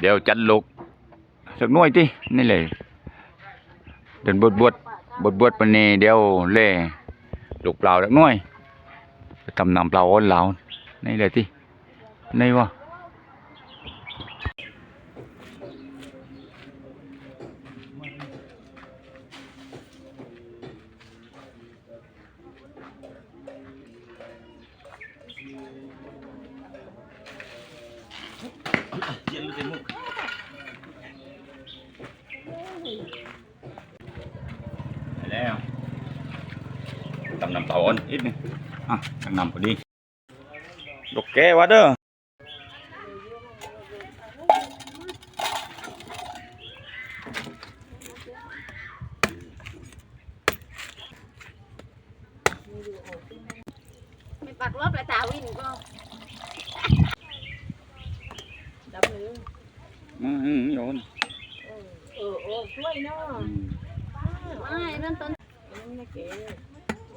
เดี๋ยวจัดลูกสักน้อยที่นี่เลยเดินบวชบวชบวชบดปนีเดี๋ยวเล่ลูกเปล่าสักน้อยทำนำเปล่าอ้อนเหลานี่เลยที่นี่วะ nằm taon ít này à đang nằm đi. Đục kê quá đó. Bạc lốp lại tàu đi nữa con. Đập nữa ừ ừ, ừ rồi ừ ừ, ừ suối nó. Ừ. Ai nó tên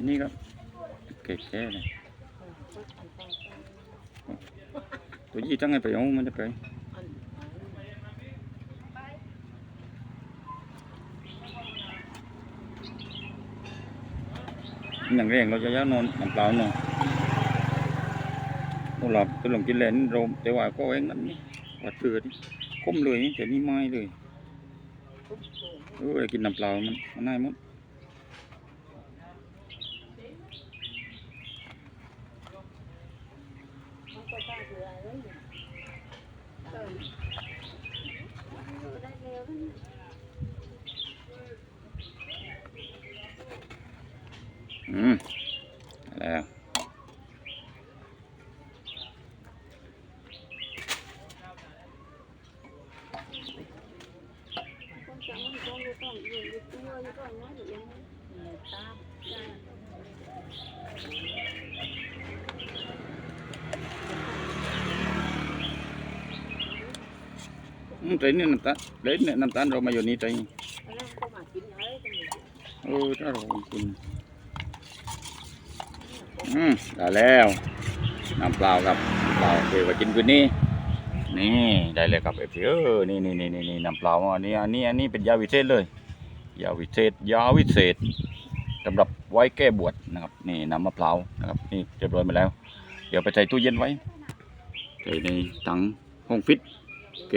อันนี้ก็แก่ๆเลยตัวยี่ตั้งไงไปเอามันจะไปอย่างแรงเราจะย่านอนน้ำเปล่าเนาะเราหลับตัวหลงกินแหลนโรมแต่ว่าก็เองนั่นนี่ว่าเตือดิคมเลยแต่นี่ไม่เลยเออกินน้ำเปล่ามันมันง่ายมดมัน ออได้เร็วนะ อืมแล้ว คนจะมันต้องรู้ต้องอยู่อยู่ตัวอยู่ก่อนนะอยู่ยังไม่ตาม ใจนี่น้ำตาลเล่นเนี่ยน้ำตาลเรามาอยู่นี่ใจแล้วก็มากินอะไรนอยู่เออถ้าเรากินอืมได้แล้วน้ำเปล่าครับเปล่าเดี๋ยวไปกินคืนนี้นี่ได้เลยครับเอฟซีเออนี่นี่นี่นี่นี่น้ำเปล่าอันนี้อันนี้อันนี้เป็นยาวิเศษเลยยาวิเศษยาวิเศษสำหรับไว้แก้บวชนะครับ นี่น้ำมะพร้าวนะครับนี่เรียบร้อยมาแล้ว เดี๋ยวไปใส่ตู้เย็นไว้ใส่ในถังห้องฟิตโอเค